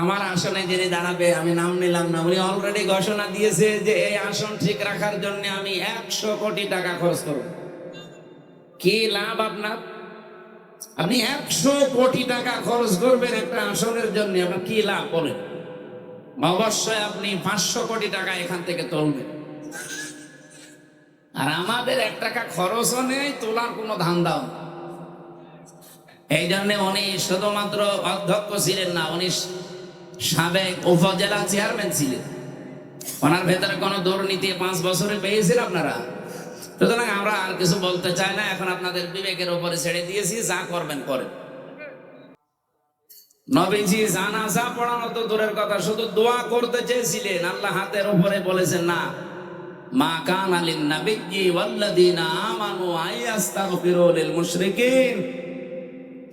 আমার আসনে যিনি দাঁড়াবে, আমি নাম নিলাম না। উনি অলরেডি ঘোষণা দিয়েছে যে এই আসন ঠিক রাখার জন্য আমি একশো কোটি টাকা খরচ করব। কি লাভ আপনার? আপনি একশো কোটি টাকা খরচ করবেন একটা আসনের জন্য, আপনার কি লাভ বলেন? অবশ্যই আপনি পাঁচশো কোটি টাকা এখান থেকে তুলবেন। আর আমাদের এক টাকা খরচও নেই, তোলার কোনো ধান্দাও। এই জন্য উনি শুধুমাত্র অধ্যক্ষ ছিলেন না, উনি সাবেক উপজেলা চেয়ারম্যান ছিলেন। ওনার ভেতরে কোনো দুর্নীতি পাঁচ বছরে পেয়েছেন আপনারা? সুতরাং আমরা আর কিছু বলতে চাই না, এখন আপনাদের বিবেকের উপরে ছেড়ে দিয়েছি, যা করবেন করেন। নবীজি জানাজা পড়ানো তো দূরের কথা, শুধু দোয়া করতে চেয়েছিলেন, আল্লাহ হাতের উপরে বলেছেন, না। মা কান আলিন নাবিয়্যি ওয়াল্লাযীনা আমানু আয়াস্তাগফিরু লিল মুশরিকিন।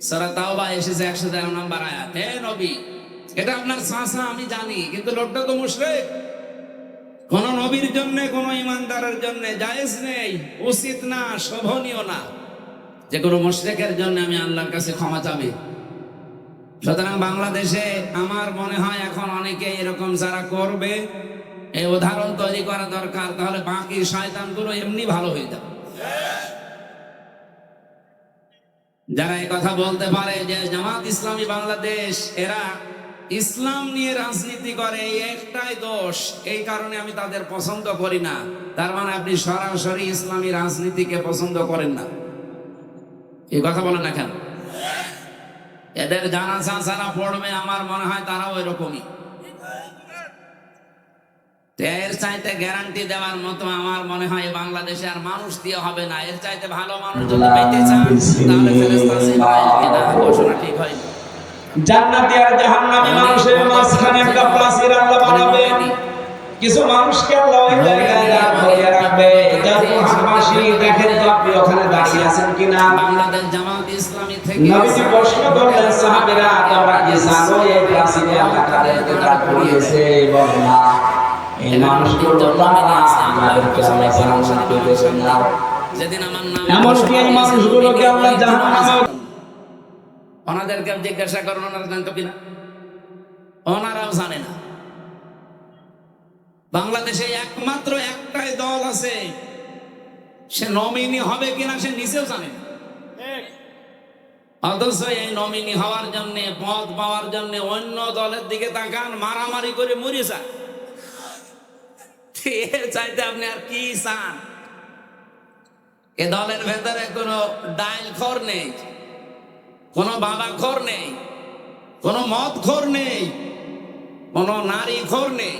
সূরা তাওবা এসেছে 113 নম্বর আয়াত। হে নবী এটা আপনার চাচা, আমি জানি, কিন্তু লোকটা তো মুশরিক। কোন নবীর জন্য, কোন ইমানদারের জন্য জায়েজ নেই, উচিত না, শোভনীয় না। যে কোনো মুশরিকের জন্য আমি আল্লাহর কাছে ক্ষমা চাবি। সুতরাং বাংলাদেশে আমার মনে হয় এখন অনেকে এরকম যারা করবে এই উদাহরণ তৈরি করা দরকার, তাহলে বাকি শয়তানগুলো এমনি ভালো হয়ে যাবে। যারা এই কথা বলতে পারে যে জামাত ইসলামী বাংলাদেশ, এরা ইসলাম নিয়ে রাজনীতি করে এই একটাই দোষ। এই কারণে আমি তাদের পছন্দ করি না। তার মানে আপনি সরাসরি ইসলামী রাজনীতিকে পছন্দ করেন না। এই কথা বলেন না কেন? এদের জানাজা যারা পড়বে আমার মনে হয় তারাও এরকমই। তো এর চাইতে গ্যারান্টি দেওয়ার মতো আমার মনে হয় বাংলাদেশে আর মানুষ দিয়ে হবে না। এর চাইতে ভালো মানুষ যদি পেতে চান তাহলে ঘোষণা ঠিক হয় জান্নাতি আর জাহান্নামী মানুষের মাঝখানে একটা প্লাসির আল্লাহ বানাবেন। কিছু মানুষকে আল্লাহ ওই জায়গায় দাঁড় করিয়ে রাখবে। হাসি দেখেন তো আপনি ওখানে দাঁড়িয়ে আছেন কিনা? বাংলাদেশ জামাত ইসলামী থেকে নবীজি প্রশ্ন করলেন সাহাবীরা তোমরা কি জানো এই প্লাসিরে আল্লাহ কাদেরকে দাঁড় করিয়েছে? বলো না। এই মানুষগুলো তারা আমাদেরকে আল্লাহ জান্নাত পেতেছেন না। যেদিন আমার নাম এমনকি এই মানুষগুলোকে আল্লাহ জাহান্নামে ওনাদেরকে জিজ্ঞাসা করুন, ওনারা জানতো কিনা? ওনারাও জানে না। বাংলাদেশে একমাত্র একটাই দল আছে। সে নমিনি হবে কিনা সে নিজেও জানে অথচ এই নমিনি হওয়ার জন্য, পদ পাওয়ার জন্য অন্য দলের দিকে তাকান, মারামারি করে মরে যান চাইতে আপনি আর কি চান? এ দলের ভেতরে কোনো ডাইল খর নেই। কোনো বাবা খোর নেই, কোনো মদ খোর নেই, কোনো নারী খোর নেই,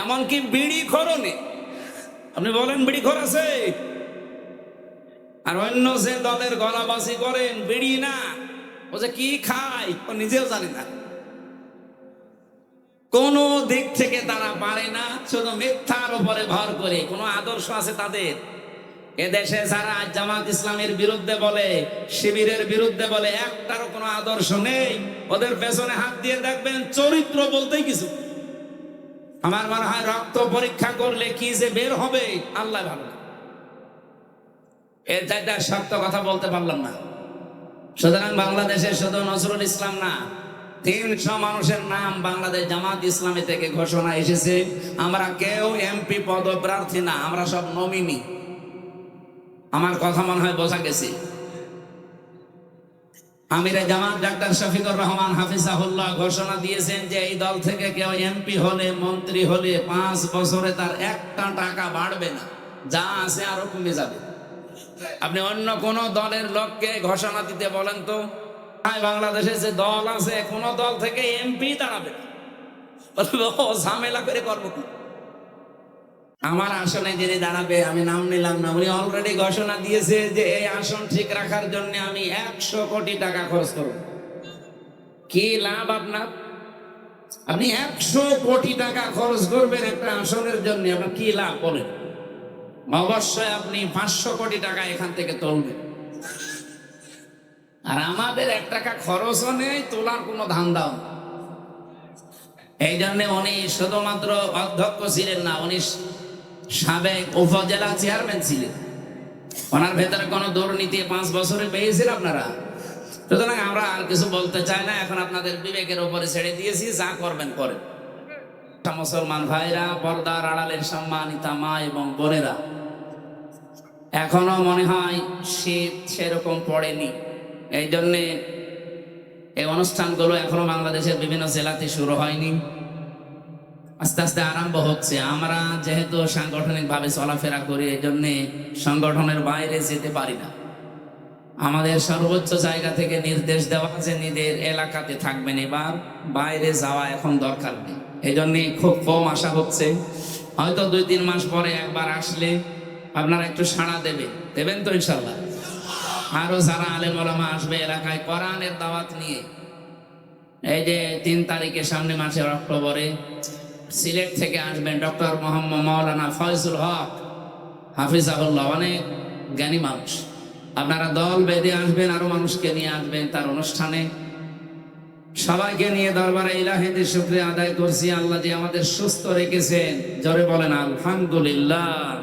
এমনকি বিড়ি খোরও নেই। আপনি বলেন বিড়ি খোর আছে? আর অন্য যে দলের গলাবাসি করেন, বিড়ি না, ও যে কি খায়, ও নিজেও জানে না। কোন দিক থেকে তারা পারে না, শুধু মিথ্যার উপরে ভর করে, কোনো আদর্শ আছে তাদের? এদেশে যারা জামাত ইসলামের বিরুদ্ধে বলে, শিবিরের বিরুদ্ধে বলে, একটারও কোনো আদর্শ নেই। ওদের পেছনে হাত দিয়ে দেখবেন চরিত্র বলতেই কিছু আমার মনে হয় রক্ত পরীক্ষা করলে কি যে বের হবে, আল্লাহ ভালো এর চাইতে সত্য কথা বলতে পারলাম না। সুতরাং বাংলাদেশের শুধু নজরুল ইসলাম না, তিনশো মানুষের নাম বাংলাদেশ জামাত ইসলামী থেকে ঘোষণা এসেছে। আমরা কেউ এমপি পদপ্রার্থী না, আমরা সব নমিনি। আমার কথা মনে হয় বোঝা গেছে। আমিরে জামাত ডাক্তার শফিকুর রহমান হাফিজাহুল্লাহ ঘোষণা দিয়েছেন যে এই দল থেকে কেউ এমপি হলে, মন্ত্রী হলে পাঁচ বছরে তার একটা টাকা বাড়বে না। যা আছে আরও কমে যাবে। আপনি অন্য কোন দলের লোককে ঘোষণা দিতে বলেন তো? বাংলাদেশে যে দল আছে, কোন দল থেকে এমপি দাঁড়াবে ও ঝামেলা করে করব আমার আসনে যিনি দাঁড়াবে, আমি নাম নিলাম না। উনি অলরেডি ঘোষণা দিয়েছে যে এই আসন ঠিক রাখার জন্য আমি একশো কোটি টাকা খরচ করব। কি লাভ আপনার? আপনি একশো কোটি টাকা খরচ করবেন একটা আসনের জন্য, আপনার কি লাভ বলেন? অবশ্যই আপনি পাঁচশো কোটি টাকা এখান থেকে তুলবেন। আর আমাদের এক টাকা খরচও নেই, তোলার কোনো ধান্দাও। এই জন্য উনি শুধুমাত্র অধ্যক্ষ ছিলেন না, উনি সাবেক উপজেলা চেয়ারম্যান ছিলেন। ওনার ভেতরে কোনো দুর্নীতি পাঁচ বছরে পেয়েছেন আপনারা? সুতরাং আমরা আর কিছু বলতে চাই না, এখন আপনাদের বিবেকের উপরে ছেড়ে দিয়েছি, যা করবেন করেন। মুসলমান ভাইরা, পর্দার আড়ালের সম্মানিতা মা এবং বোনেরা, এখনও মনে হয় শীত সেরকম পড়েনি। এই জন্যে এই অনুষ্ঠানগুলো এখনও বাংলাদেশের বিভিন্ন জেলাতে শুরু হয়নি। আস্তে আস্তে আরম্ভ হচ্ছে। আমরা যেহেতু সাংগঠনিকভাবে চলাফেরা করি এই জন্যে সংগঠনের বাইরে যেতে পারি না। আমাদের সর্বোচ্চ জায়গা থেকে নির্দেশ দেওয়া আছে, নিজের এলাকাতে থাকবেন। এবার বাইরে যাওয়া এখন দরকার নেই। এই জন্যে খুব কম আশা হচ্ছে। হয়তো দুই তিন মাস পরে একবার আসলে আপনারা একটু সাড়া দেবে দেবেন তো ইনশাল্লাহ। আরও যারা আলেম ওলামা আসবে এলাকায় কোরআনের দাওয়াত নিয়ে। এই যে তিন তারিখে সামনে মাসের অক্টোবরে সিলেট থেকে আসবেন ডক্টর মোহাম্মদ মাওলানা ফয়জুল হক। হাফিজাহুল্লাহ, অনেক জ্ঞানী মানুষ। আপনারা দল বেঁধে আসবেন, আরও মানুষকে নিয়ে আসবেন তার অনুষ্ঠানে। সবাইকে নিয়ে দরবারে ইলাহিতে শুক্রিয়া আদায় করছি। আল্লাহ যে আমাদের সুস্থ রেখেছেন। জোরে বলেন, আলহামদুলিল্লাহ।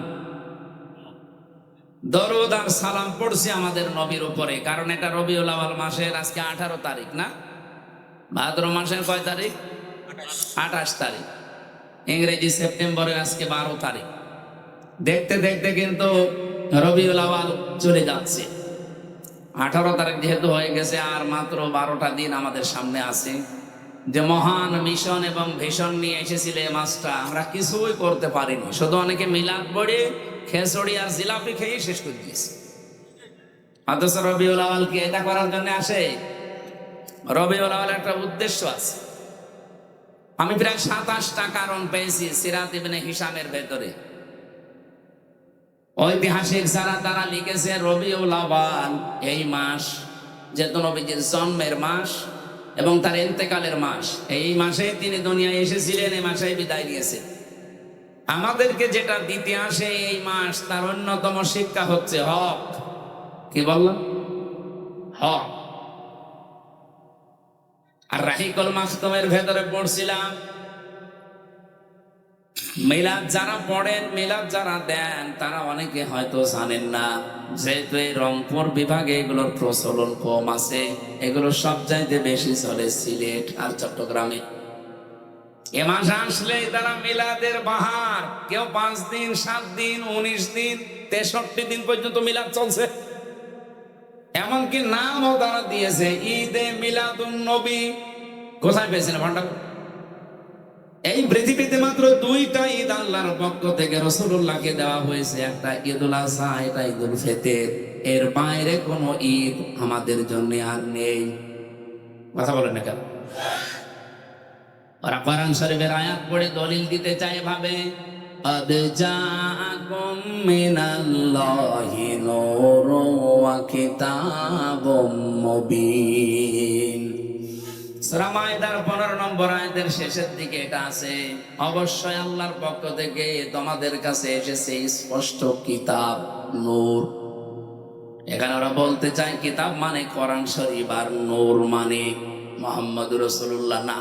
দরুদ আর সালাম পড়ছি আমাদের নবীর উপরে, কারণ এটা রবিউল আওয়াল মাসের আজকে আঠারো তারিখ না? ভাদ্র মাসের কয় তারিখ? আঠাশ তারিখ। ইংরেজি সেপ্টেম্বরের আজকে বারো তারিখ। দেখতে দেখতে কিন্তু রবিউল আওয়াল চলে যাচ্ছে। আঠারো তারিখ যেহেতু হয়ে গেছে, আর মাত্র বারোটা দিন আমাদের সামনে আছে। যে মহান মিশন এবং ভীষণ নিয়ে এসেছিল এই মাসটা আমরা কিছুই করতে পারিনি। শুধু অনেকে মিলাদ পড়ে, খেসড়ি আর জিলাপি খেয়ে শেষ করে দিয়েছে। অথচ রবিউল আওয়াল কি এটা করার জন্য আসে? রবিউল আওয়াল একটা উদ্দেশ্য আছে। আমি প্রায় সাতাশটা কারণ পেয়েছি সিরাত ইবনে হিসামের ভেতরে। ঐতিহাসিক যারা তারা লিখেছে, রবিউল আওয়াল এই মাস যেহেতু নবীজির জন্মের মাস এবং তার ইন্তেকালের মাস, এই মাসে তিনি দুনিয়ায় এসেছিলেন, এই মাসে বিদায় নিয়েছে। আমাদেরকে যেটা দিতে আসে এই মাস, তার অন্যতম শিক্ষা হচ্ছে হক। কি বললাম? হক। আর রাহিকল মাখতমের ভেতরে পড়ছিলাম। মিলাদ যারা পড়েন, মিলাদ যারা দেন, তারা অনেকে হয়তো জানেন না, যেহেতু এই রংপুর বিভাগে এগুলোর প্রচলন কম আছে, এগুলো সব চাইতে বেশি চলে সিলেট আর চট্টগ্রামে। এ মাস আসলে তারা মিলাদের বাহার। কেউ পাঁচ দিন, সাত দিন, উনিশ দিন, তেষট্টি দিন পর্যন্ত মিলাদ চলছে। এমনকি নামও তারা দিয়েছে, ঈদে মিলাদুন নবী। কোথায় পেয়েছেন ভান্ডার? এই পৃথিবীতে মাত্র দুইটা ঈদ আল্লাহর পক্ষ থেকে রসুল্লাহকে দেওয়া হয়েছে। একটা ঈদুল আজহা এটা ঈদুল ফেতের। এর বাইরে কোনো ঈদ আমাদের জন্য আর নেই। কথা বলেন না কেন? ওরা কোরআন শরীফের আয়াত পড়ে দলিল দিতে চায় ভাবে قد جاءكم من الله نور وكتاب مبين সূরা মাইদার 15 নম্বর আয়াতের শেষের দিকে এটা আছে অবশ্যই আল্লাহর পক্ষ থেকে তোমাদের কাছে এসেছে স্পষ্ট কিতাব নূর এখানে ওরা বলতে চায় কিতাব মানে কোরআন শরীফ আর নূর মানে মোহাম্মদ রসুল্লাহ না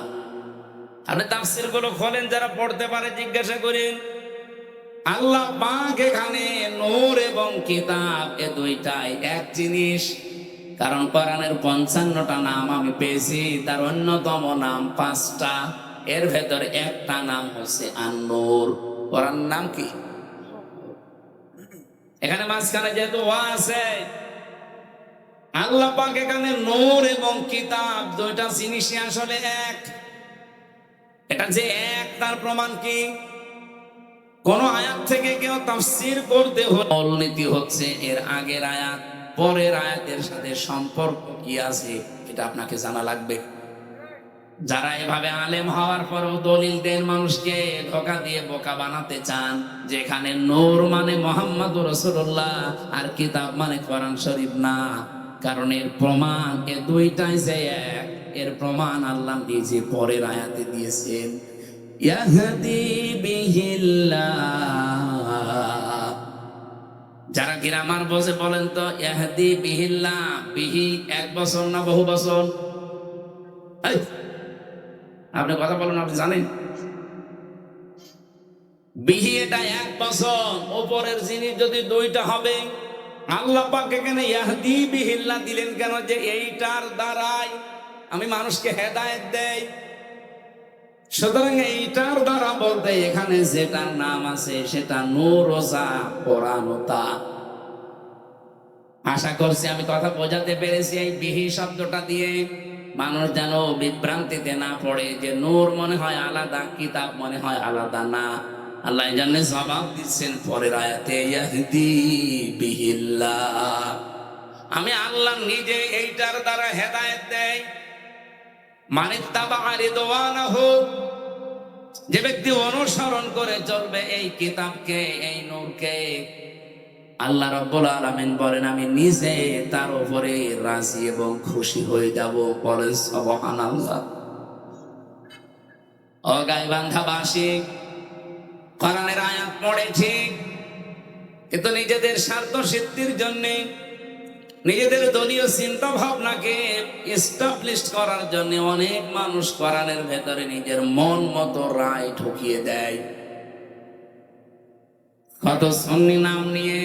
আপনি তাফসির গুলো খোলেন যারা পড়তে পারে জিজ্ঞাসা করেন আল্লাহ পাক এখানে নূর এবং কিতাব এ দুইটাই এক জিনিস। কারণ কোরআনের পঞ্চান্নটা নাম আমি পেয়েছি, তার অন্যতম নাম পাঁচটা। এর ভেতর একটা নাম হচ্ছে আন্নুর। কোরআন নাম কি? এখানে মাঝখানে যেহেতু ওয়া আছে, আল্লাহ পাক এখানে নূর এবং কিতাব দুইটা জিনিসই আসলে এক। এটা যে এক, তার প্রমাণ কি? কোন আয়াত থেকে কেউ তাফসীর করতে হলে মূলনীতি হচ্ছে এর আগের আয়াত, পরের আয়াতের সাথে সম্পর্ক কি আছে এটা আপনাকে জানা লাগবে। যারা এভাবে আলেম হওয়ার পরও দলিল দেন মানুষকে ধোকা দিয়ে বোকা বানাতে চান, যেখানে নূর মানে মোহাম্মদ রসুল্লাহ আর কিতাব মানে কোরআন শরীফ না, কারণ এর প্রমাণ এ দুইটাই যে এক, এর প্রমাণ আল্লাহ নিজে পরের আয়াতে দিয়েছেন। ইয়াহদি বিহিল্লাহ। যারা গ্রামার বসে বলেন তো ইহাদি বিহিল্লা বিহি এক বছর না বহু বছর? আপনি কথা বলেন, আপনি জানেন? বিহি এটা এক বছর, ওপরের জিনিস যদি দুইটা হবে, আল্লাহ পাক এখানে ইয়াহদি বিহিল্লা দিলেন কেন যে এইটার দ্বারাই আমি মানুষকে হেদায়েত দেই? সুতরাং এইটার দ্বারা বলতে এখানে যেটার নাম আছে, সেটা নূরোজা কোরআনতা আশা করছি আমি কথা বোঝাতে পেরেছি এই বিহি শব্দটা দিয়ে। মানুষ যেন বিভ্রান্তিতে না পড়ে যে নূর মনে হয় আলাদা, কিতাব মনে হয় আলাদা না। আল্লাহ জন্য জবাব দিচ্ছেন পরের আয়াতে আমি আল্লাহ নিজে এইটার দ্বারা হেদায়েত দেয় যে ব্যক্তি অনুসরণ করে চলবে এই কিতাবকে, এই নূরকে, আল্লাহ রাব্বুল আলামিন বলেন, আমি নিজে তার উপরে রাজি এবং খুশি হয়ে যাব। বলে সুবহানাল্লাহ। ও গাইবান্ধাবাসী, কোরআনের আয়াত পড়ে ঠিক, কিন্তু নিজেদের স্বার্থ সিদ্ধির জন্য নিজেদের দলীয় চিন্তা ভাবনাকে এস্টাবলিশ করার জন্য অনেক মানুষ কোরআনের ভেতরে নিজের মন মতো রায় ঢুকিয়ে দেয়। কত সন্নি নাম নিয়ে,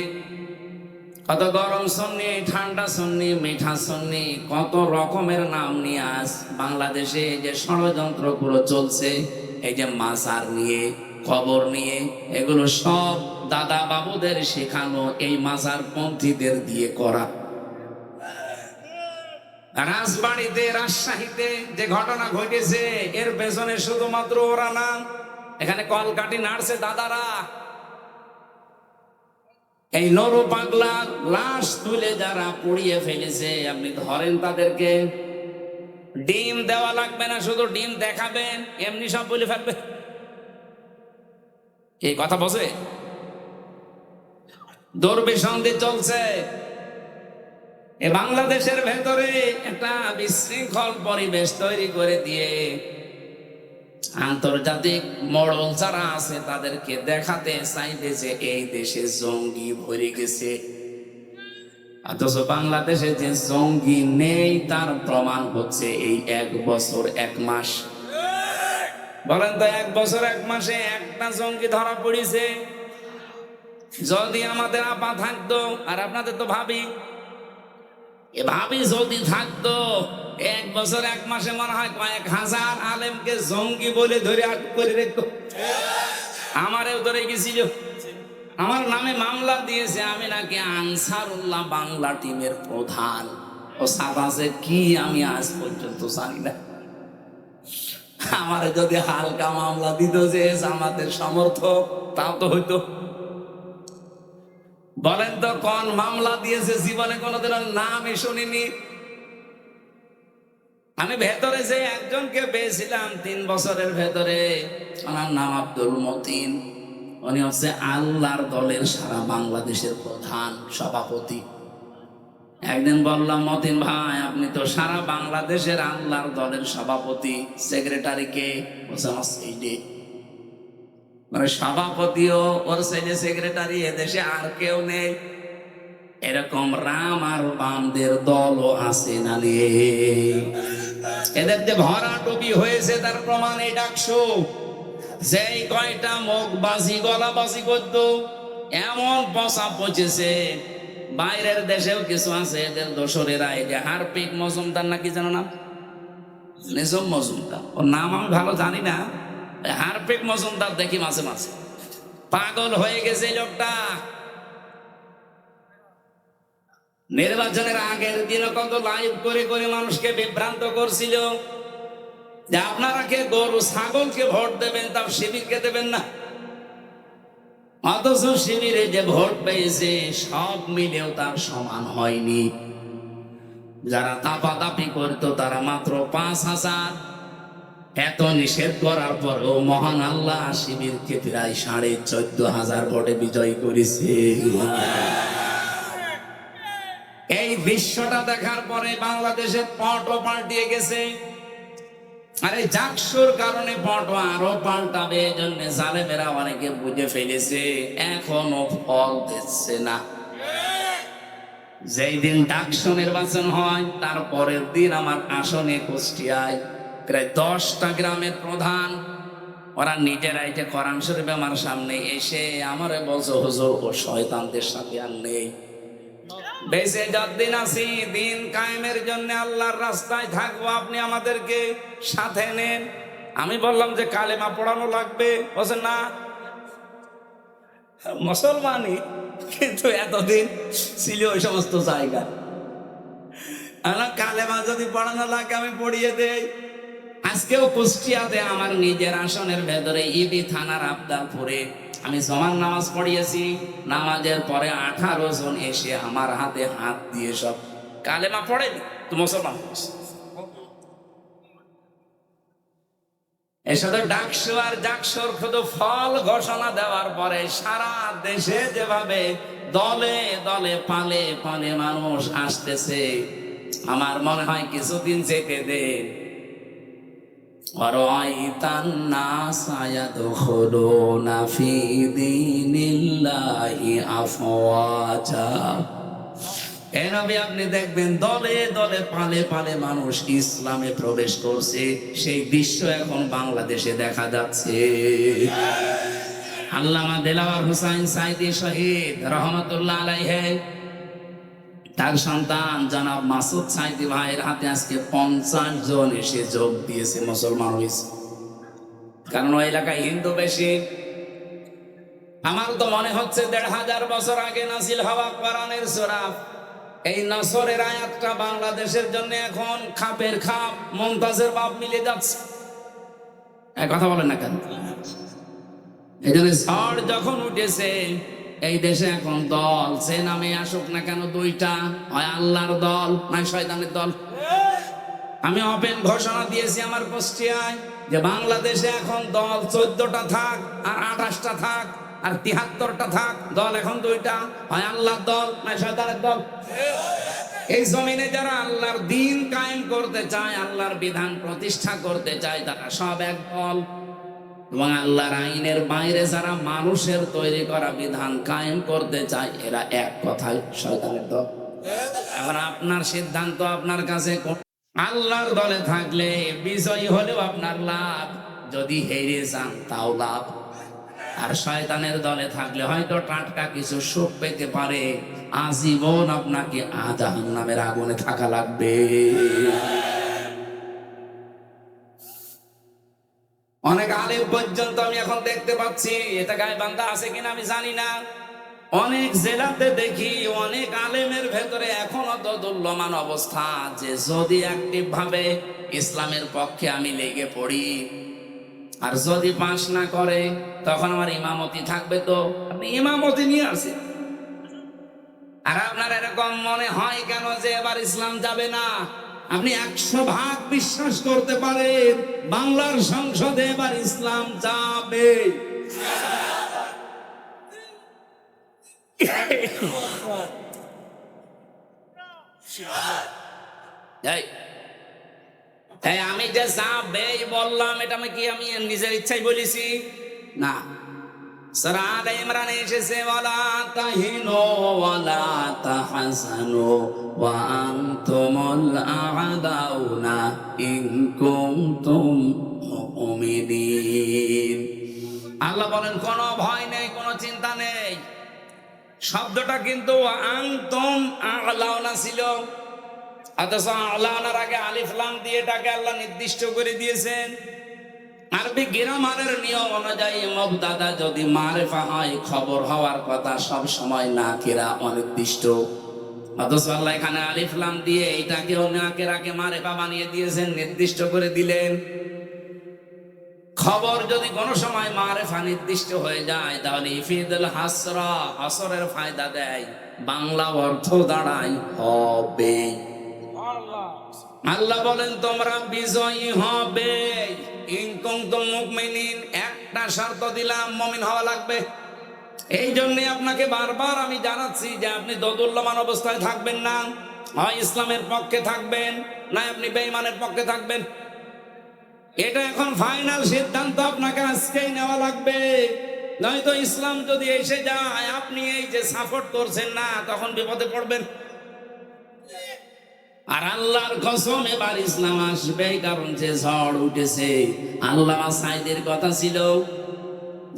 কত গরম সন্নি, ঠান্ডা সন্নি, মিঠা সন্নি, কত রকমের নাম নিয়ে আজ বাংলাদেশে যে ষড়যন্ত্রগুলো চলছে, এই যে মাসার নিয়ে খবর নিয়ে, এগুলো সব দাদা বাবুদের শেখানো এই মাসার পন্থীদের দিয়ে করা। রাজবাড়িতে, রাজশাহীতে যে ঘটনা ঘটেছে, এর পেছনে শুধুমাত্র ওরা না, এখানে কলকাটি নাড়ছে দাদারা। এই নরু পাগলা লাশ তুলে যারা পুড়িয়ে ফেলেছে, আপনি ধরেন তাদেরকে। ডিম দেওয়া লাগবে না, শুধু ডিম দেখাবেন, এমনি সব বলে ফেলবে। এই কথা বসে দুর্বিসন্ধি চলছে। এ বাংলাদেশের ভেতরে একটা বিশৃঙ্খল পরিবেশ তৈরি করে দিয়ে আন্তর্জাতিক মডল যারা আছে তাদেরকে দেখাতে চাইতে যে এই দেশে জঙ্গি ভরে গেছে। অথচ বাংলাদেশে যে জঙ্গি নেই, তার প্রমাণ হচ্ছে এই এক বছর, এক মাস। বলেন তো, এক বছর, এক মাসে একটা জঙ্গি ধরা পড়েছে? যদি আমাদের আপা থাকতো, আর আপনাদের তো ভাবি এ ভাবি যদি থাকতো, এক বছর, এক মাসে মনে হয় কয়েক হাজার আলেমকে জঙ্গি বলে ধরে আটক করে রেখো। আমারেও ধরে গেছিল। আমার নামে মামলা দিয়েছে, আমি নাকি আনসারুল্লাহ বাংলা টিমের প্রধান। ও সাবাসে কি আমি আজ পর্যন্ত জানি না। আমারে যদি হালকা মামলা দিত যে আমাদের সমর্থক, তাও তো হইতো। বলেন তো, কোন মামলা দিয়েছে জীবনে কোনোদিন? নামই শুনিনি। আমি ভেতরে যে একজনকে পেয়েছিলাম তিন বছরের ভেতরে, ওনার নাম আব্দুল মতিন। উনি হচ্ছে আল্লাহর দলের সারা বাংলাদেশের প্রধান সভাপতি। একদিন বললাম, মতিন ভাই, আপনি তো সারা বাংলাদেশের আল্লাহর দলের সভাপতি। সেক্রেটারি কে? বলছে, আমার সেইডে মানে সভাপতিও ওর ছেলে সেক্রেটারি এদেশে আর কেউ নেই। এরকম রাম আর বামদের দলও আছে না নেই। এদের যে ভরা টুপি হয়েছে, তার প্রমাণ এই ডাকশো যেই কয়টা মুখ বাজি, গলা বাজি করত, এমন পচা পচেছে। বাইরের দেশেও কিছু আছে, এদের দোসরেরা এই যে হারপিক মজুমদার নাকি জানো না নিজম মজুমদার। ওর নাম আমি ভালো জানি না। হারপিক মজুমদার দেখি মাঝে মাঝে। পাগল হয়ে গেছে লোকটা। নির্বাচনের আগের দিন কত লাইভ করে করে মানুষকে বিভ্রান্ত করছিল। যে আপনারা কে গরু ছাগলকে ভোট দেবেন, তাও শিবিরকে দেবেন না। অথচ শিবিরে যে ভোট পেয়েছে, সব মিলেও তার সমান হয়নি। যারা তাপাতাপি করতো, তারা মাত্র পাঁচ হাজার। এত নিষেধ করার পরেও মহান আল্লাহ শিবিরকে প্রায় সাড়ে চোদ্দ হাজার ভোটে বিজয় করেছে। এই দৃশ্যটা দেখার পরে বাংলাদেশের পটও পাল্টিয়ে গেছে। আরে জাকসুর কারণে পট আরও পাল্টাবে এই জন্য জালেমেরা অনেকে বুঝে ফেলেছে, এখনও ফল দিচ্ছে না। যেই দিন ডাকসু নির্বাচন হয়, তার পরের দিন আমার আসনে কুষ্টিয়ায় প্রায় দশটা গ্রামের প্রধান। ওরা নিজেরাই যে কোরআন শরীফ আমার সামনে এসে আমারে বলছে, হুজুর, ও শয়তানদের সাথে আর নেই। বেঁচে যতদিন আছি দিন কায়েমের জন্য আল্লাহর রাস্তায় থাকব, আপনি আমাদেরকে সাথে নেন। আমি বললাম যে কালেমা পড়ানো লাগবে। বলছে, না, মুসলমানই, কিন্তু এতদিন ছিল ওই সমস্ত জায়গা। কালেমা যদি পড়ানো লাগে, আমি পড়িয়ে দেই। আজকেও কুষ্টিয়াতে আমার নিজের আসনের ভেতরে ইবি থানার আবদালপুরে আমি জমান নামাজ পড়িয়েছি। নামাজের পরে আঠারো জন এসে আমার হাতে হাত দিয়ে সব কালেমা পড়েনি। তো মুসলমান আর ডাকসুর শুধু ফল ঘোষণা দেওয়ার পরে সারা দেশে যেভাবে দলে দলে পালে পালে মানুষ আসতেছে, আমার মনে হয় কিছুদিন যেতে দেন ورأيت الناس يدخلون في دين الله أفواجا এ নবী আপনি দেখবেন দলে দলে পালে পালে মানুষ ইসলামে প্রবেশ করছে সেই দৃশ্য এখন বাংলাদেশে দেখা যাচ্ছে আল্লামা দেলাওয়ার হুসাইন সাইদি শহীদ রহমতুল্লাহ আলাইহে তার সন্তান জানাব মাসুদ সাইদি ভাইয়ের হাতে আজকে পঞ্চাশ জন এসে যোগ দিয়েছে, মুসলমান হয়েছে। কারণ ওই এলাকায় হিন্দু বেশি। আমার তো মনে হচ্ছে দেড় হাজার বছর আগে নাসিল হওয়া কোরআনের সোরাফ এই নসরের আয়াতটা বাংলাদেশের জন্য এখন খাপের খাপ, মমতাজের বাপ মিলে যাচ্ছে। এক কথা বলেন না কেন? এই জন্য ঝড় যখন উঠেছে এই দেশে এখন দল, যে নামে আসুক না কেন দুইটা, হয় আল্লাহর দল না শয়তানের দল। আমি অপেন ঘোষণা দিয়েছি আমার কুষ্টিয়ায় যে বাংলাদেশে এখন দল চোদ্দটা থাক, আর আঠাশটা থাক, আর তিহাত্তরটা থাক, দল এখন দুইটা, হয় আল্লাহর দল না শয়তানের দল। এই জমিনে যারা আল্লাহর দিন কায়েম করতে চায়, আল্লাহর বিধান প্রতিষ্ঠা করতে চায়, তারা সব এক দল। এবং আল্লাহর আইনের বাইরে যারা মানুষের তৈরি করা বিধান কায়েম করতে চায়, এরা এক কথায় শয়তানের দল। এখন আপনার সিদ্ধান্ত আপনার কাছে আল্লাহর দলে থাকলে বিজয়ী হলেও আপনার লাভ। যদি হেরে যান, তাও লাভ। আর শয়তানের দলে থাকলে হয়তো টাটকা কিছু সুখ পেতে পারে। আজীবন আপনাকে আজাহান নামের আগুনে থাকা লাগবে। অনেক আলেম পর্যন্ত আমি এখন দেখতে পাচ্ছি, এটা গায়ে বান্ধা আছে কিনা আমি জানি না। অনেক জেলাতে দেখি, অনেক আলেমের ভেতরে এখনও তো দুর্লমান অবস্থা যে যদি অ্যাক্টিভ ভাবে ইসলামের পক্ষে আমি লেগে পড়ি। আর যদি পাশ না করে, তখন আমার ইমামতি থাকবে তো? আপনি ইমামতি নিয়ে আসেন। আর আপনার এরকম মনে হয় কেন যে এবার ইসলাম যাবে না? আপনি একশো ভাগ বিশ্বাস করতে পারেন, বাংলার সংসদে এবার ইসলাম যাবে। আমি যে যাবে বললাম, এটা আমি কি আমি নিজের ইচ্ছাই বলেছি? না। সরাদ ইমরান এসেছে, ওয়ালা তাহিনু ওয়ালা তাহসানু ওয়া আনতুমুল আ'দাউনা ইন কুনতুম মুমিনিন। আল্লাহ বলেন, কোনো ভয় নেই, কোনো চিন্তা নেই। শব্দটা কিন্তু আনতুম আ'লাউনা ছিল। অথচ আল্লাহর আগে আলিফ লাম দিয়ে এটাকে আল্লাহ নির্দিষ্ট করে দিয়েছেন। আরবি গ্রামারের নিয়ম অনুযায়ী মুবতাদা যদি মারেফা হয় খবর হওয়ার কথা সব সময় না কেরা অনির্দিষ্ট। অথচ আল্লাহ এখানে আলিফ লাম দিয়ে এইটাকে নাকেরাকে মারেফা বানিয়ে দিয়েছেন নির্দিষ্ট করে দিলেন। খবর যদি কোনো সময় মারেফা নির্দিষ্ট হয়ে যায় তাহলে ইফিদুল হাসরা হাসরের ফায়দা দেয় বাংলা অর্থ দাঁড়ায় হবে। আল্লাহ বলেন তোমরা বিজয়ী হবে। ইনকুম তো মুকমিনিন একটা শর্ত দিলাম, মমিন হওয়া লাগবে। এই জন্য আপনাকে বারবার আমি জানাচ্ছি যে আপনি দদুল্যমান অবস্থায় থাকবেন না, হয় ইসলামের পক্ষে থাকবেন, না আপনি বেঈমানের পক্ষে থাকবেন। এটা এখন ফাইনাল সিদ্ধান্ত, আপনাকে আজকেই নেওয়া লাগবে। নয়তো ইসলাম যদি এসে যায়, আপনি এই যে সাপোর্ট করছেন না, তখন বিপদে পড়বেন। আর আল্লাহর কসম এবার ইসলাম আসবে কারণ যে ঝড় উঠেছে। আল্লাহ সাইদের কথা ছিল,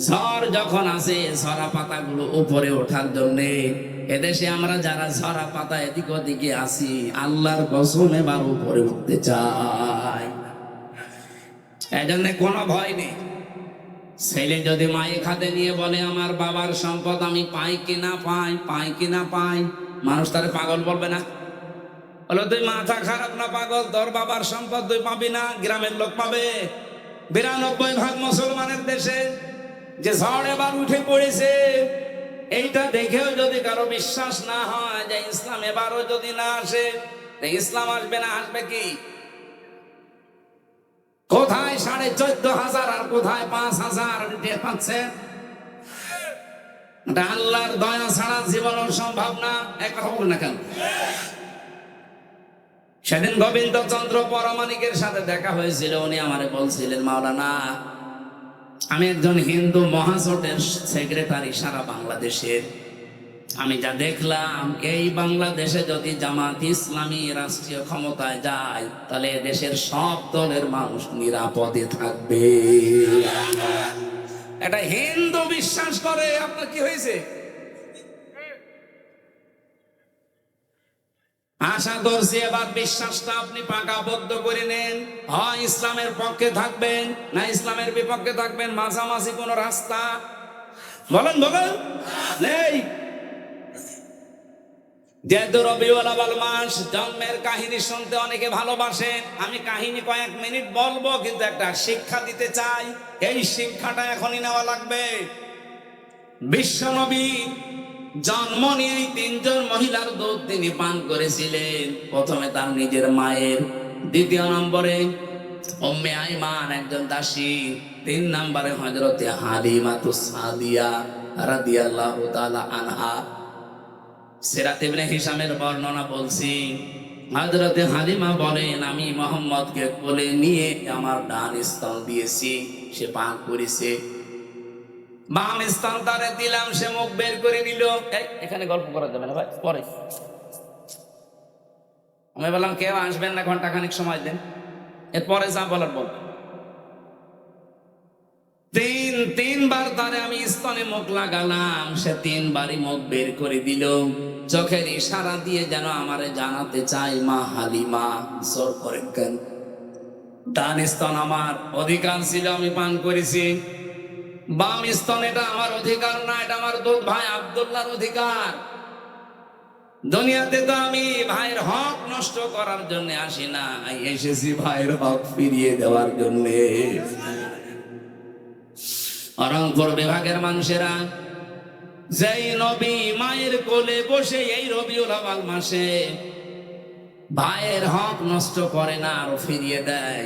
ঝড় যখন আসে, ঝরা পাতাগুলো উপরে ওঠার জন্যে এদেশে আমরা যারা ঝরা পাতা এদিক ওদিকে আসি, আল্লাহর কসম এবার উপরে উঠতে চাই এই জন্য কোনো ভয় নেই। ছেলে যদি মায়ে খাতে নিয়ে বলে, আমার বাবার সম্পদ আমি পাই কিনা পাই পাই কিনা পাই? মানুষ তারে পাগল বলবে না। বলো তুই মাথা খারাপ না পাগল, তোর বাবার সম্পদ তুই পাবি না, গ্রামের লোক পাবে। বিরানব্বই ভাগ মুসলমানের দেশে যে ঝড় এবার উঠে পড়েছে, এইটা দেখেও যদি কারও বিশ্বাস না হয় যে ইসলাম এবারও যদি না আসে ইসলাম আসবে না, আসবে কি? কোথায় সাড়ে চোদ্দ হাজার আর কোথায় পাঁচ হাজার পাচ্ছেন আল্লাহর দয়া ছাড়া জীবন সম্ভব না এক কথা বলুন না কেন? সেদিন গোবিন্দ চন্দ্র পরমাণিকের সাথে দেখা হয়েছিল, উনি আমারে বলছিলেন, মাওলানা, আমি একজন হিন্দু মহাজোটের সেক্রেটারি সারা বাংলাদেশের আমি যা দেখলাম, এই বাংলাদেশে যদি জামাত ইসলামী রাষ্ট্রীয় ক্ষমতায় যায়, তাহলে দেশের সব দলের মানুষ নিরাপদে থাকবে। এটা হিন্দু বিশ্বাস করে, আপনার কি হয়েছে? আশা করছি এবার বিশ্বাসটা আপনি পাকাবদ্ধ করে নেন। হয় ইসলামের পক্ষে থাকবেন, না ইসলামের বিপক্ষে থাকবেন, মাঝামাঝি কোন রাস্তা। বলেন বলেন। নেই। মাস, জন্মের কাহিনী শুনতে অনেকে ভালোবাসেন। আমি কাহিনী কয়েক মিনিট বলব, কিন্তু একটা শিক্ষা দিতে চাই। এই শিক্ষাটা এখনই নেওয়া লাগবে। বিশ্বনবী জন্ম নিয়ে তিনজন মহিলার দুধ তিনি পান করেছিলেন। প্রথমে তার নিজের মায়ের, দ্বিতীয় নম্বরে উম্মে আইমান একজন দাসী, তিন নম্বরে হজরতে সাদিয়া রাদিয়াল্লাহু তাআলা আনহা। সিরাত ইবনে হিশামের বর্ণনা বলছি, হযরতে হালিমা বলেন, আমি মোহাম্মদকে কোলে নিয়ে আমার ডান স্তন দিয়েছি, সে পান করেছে। বাম স্তন তারে দিলাম, সে মুখ বের করে নিল এখানে গল্প করা যাবে না ভাই, পরে। আমি বললাম, কেউ আসবেন না ঘণ্টা খানিক সময় দেন। এরপরে যা বলার বল তিন, তিনবার তারে আমি স্তনে মুখ লাগালাম, সে তিনবারই মুখ বের করে দিল। চোখের ইশারা দিয়ে যেন আমারে জানাতে চাই মা হালিমা, জোর করে কেন? স্তন আমার অধিকার ছিল, আমি পান করেছি। বাম স্তন এটা আমার অধিকার না, এটা আমার দুধ ভাই, আব্দুল্লাহর অধিকার। দুনিয়াতে তো আমি ভাইয়ের হক নষ্ট করার জন্য আসি না, এসেছি ভাইয়ের হক ফিরিয়ে দেওয়ার জন্য। রংপুর বিভাগের মানুষেরা, যেই নবী মায়ের কোলে বসে, এই আওয়াল মাসে ভাইয়ের হক নষ্ট করে না, আরও ফিরিয়ে দেয়।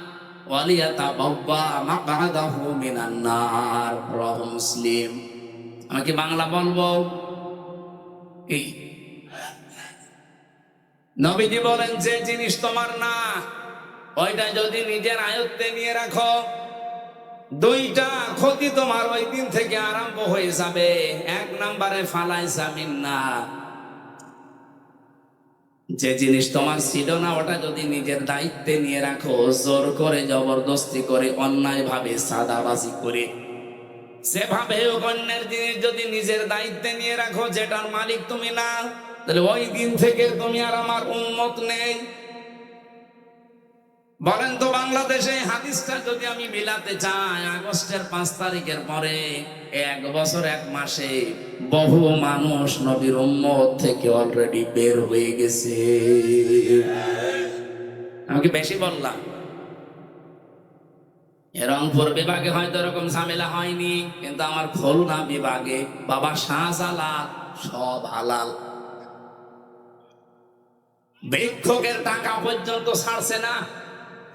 মুসলিম। আমি কি বাংলা বলব? নবীজি বলেন, যে জিনিস তোমার না, ওইটা যদি নিজের আয়ত্তে নিয়ে রাখো, দুইটা ক্ষতি তোমার ওই দিন থেকে আরম্ভ হয়ে যাবে। এক নম্বরে ফালাই জামিন না যে জিনিস তোমার ছিল না, ওটা যদি নিজের দায়িত্বে নিয়ে রাখো, জোর করে, জবরদস্তি করে অন্যায় ভাবে সাদাবাজি করে। সেভাবে অন্যের জিনিস যদি নিজের দায়িত্বে নিয়ে রাখো, যেটার মালিক তুমি না, তাহলে ওই দিন থেকে তুমি আর আমার উন্মত নেই। বলেন তো বাংলাদেশে হাদিসটা যদি আমি মিলাতে চাই, আগস্টের পাঁচ তারিখের পরে এক বছর, এক মাসে বহু মানুষ নবীর উম্মত থেকে অলরেডি বের হয়ে গেছে। আমি কি বেশি বললাম? রংপুর বিভাগে হয়তো এরকম ঝামেলা হয়নি, কিন্তু আমার খুলনা বিভাগে বাবা শাহজালাল সব হালাল। ভিক্ষুকের টাকা পর্যন্ত ছাড়ছে না।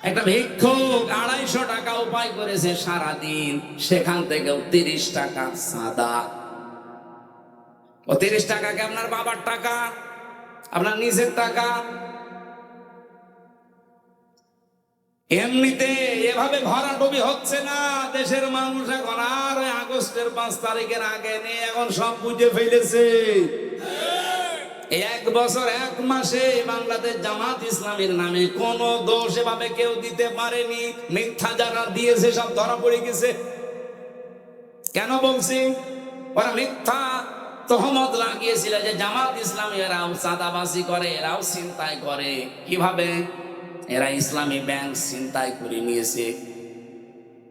একটা ভিক্ষুক আড়াইশো টাকা উপায় করেছে সারাদিন, সেখান থেকে তিরিশ টাকা সাদা। ও তিরিশ টাকা কি আপনার বাবার টাকা? আপনার নিজের টাকা? এমনিতে এভাবে ভরাডুবি হচ্ছে না, দেশের মানুষ এখন আর আগস্টের পাঁচ তারিখের আগে নেই, এখন সব বুঝে ফেলেছে। এক বছর, এক মাসে বাংলাদেশ জামাত ইসলামের নামে কোন দোষ এভাবে কেউ দিতে পারেনি। মিথ্যা যারা দিয়েছে সব ধরা পড়ে গেছে। কেন বলছি? ওরা মিথ্যা তহমত লাগিয়েছিল যে জামাত ইসলামী এরাও চাঁদাবাজি করে, এরাও চিন্তাই করে। কীভাবে? এরা ইসলামী ব্যাংক চিন্তাই করে নিয়েছে।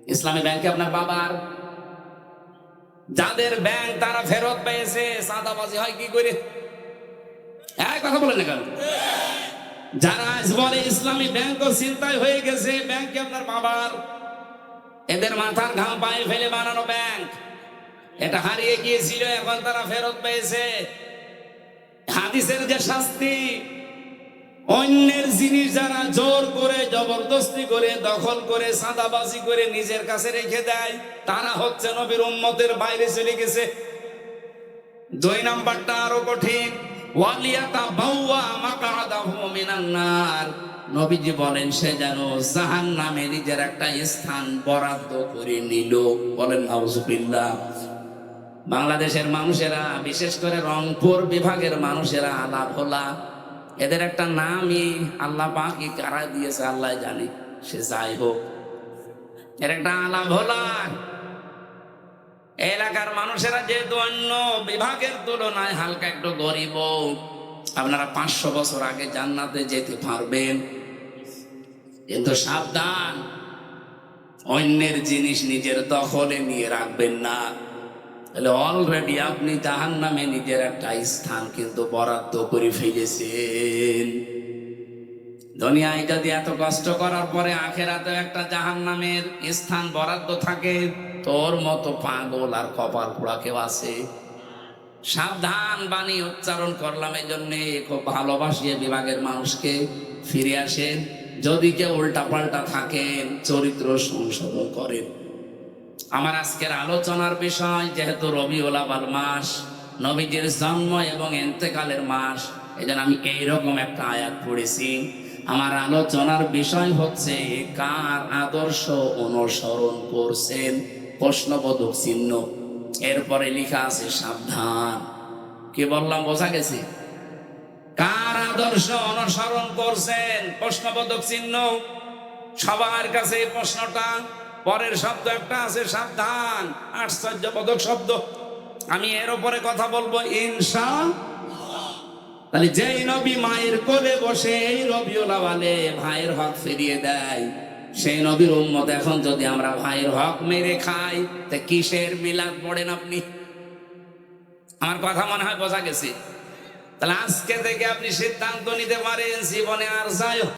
ইসলামী ব্যাংকে আপনার বাবার? যাদের ব্যাংক তারা ফেরত পেয়েছে, চাঁদাবাজি হয় কি করে? এক কথা বলেন না কেন? যারা আজ বলে ইসলামী ব্যাংক চিন্তায় হয়ে গেছে, ব্যাংকে আপনার বাবার? এদের মাথার ঘাম পায়ে ফেলে বানানো ব্যাংক। এটা হারিয়ে গিয়েছিল, এখন তারা ফেরত পেয়েছে। হাদিসের যে শাস্তি, অন্যের জিনিস যারা জোর করে, জবরদস্তি করে, দখল করে, সাদাবাজি করে নিজের কাছে রেখে দেয়, তারা হচ্ছে নবীর উম্মতের বাইরে চলে গেছে। দুই নাম্বারটা আরও কঠিন। নবীজি বলেন, সে যেন জাহান নামে নিজের একটা স্থান বরাদ্দ করে নিল। বলেন, নাউজুবিল্লাহ। বাংলাদেশের মানুষেরা, বিশেষ করে রংপুর বিভাগের মানুষেরা আলাপ হোলা এদের একটা নামই আল্লাহ পাকি কারা দিয়েছে, আল্লাহ জানে। সে যাই হোক, এর একটা আলাপ হোলা এলাকার মানুষেরা যেহেতু অন্য বিভাগের তুলনায় হালকা একটু গরিব, আপনারা পাঁচশো বছর আগে জান্নাতে যেতে পারবেন। কিন্তু সাবধান। অন্যের জিনিস নিজের দখলে নিয়ে রাখবেন না। তাহলে অলরেডি আপনি জাহান নামে নিজের একটা স্থান কিন্তু বরাদ্দ করে ফেলেছেন। দুনিয়ায় যদি এত কষ্ট করার পরে আখেরাতে একটা জাহান নামের স্থান বরাদ্দ থাকে তোর মতো পাগল আর কপাল পোড়া কেউ আছে? সাবধান বাণী উচ্চারণ করলাম এই জন্য খুব ভালোবাসিয়ে বিভাগের মানুষকে। ফিরে আসেন, যদি কেউ উল্টা পাল্টা থাকেন, চরিত্র সংশোধন করেন। আমার আজকের আলোচনার বিষয়, যেহেতু রবিউল আবাল মাস, নবীজির জন্ম এবং এন্তেকালের মাস এই আমি এইরকম একটা আয়াত পড়েছি। আমার আলোচনার বিষয় হচ্ছে, কার আদর্শ অনুসরণ করছেন? প্রশ্নবোধক চিহ্ন। এরপরে লেখা আছে সাবধান। কি বললাম, বোঝা গেছে? কার আদর্শ অনুসরণ করছেন? প্রশ্নবোধক চিহ্ন। সবার কাছে প্রশ্নটা, পরের শব্দ একটা আছে, সাবধান। আশ্চর্যবোধক শব্দ। আমি এর উপরে কথা বলব ইনসা তাহলে যেই নবী মায়ের কোলে বসে, এই রবিওলা বলে ভাইয়ের হক ফিরিয়ে দেয়। সেই নবীর উম্মত এখন যদি আমরা ভাইয়ের হক মেরে খাই, তা কিসের মিলাদ পড়েন আপনি? আমার কথা মনে হয় বোঝা গেছে। তাহলে আজকে থেকে আপনি সিদ্ধান্ত নিতে পারেন জীবনে আর যাই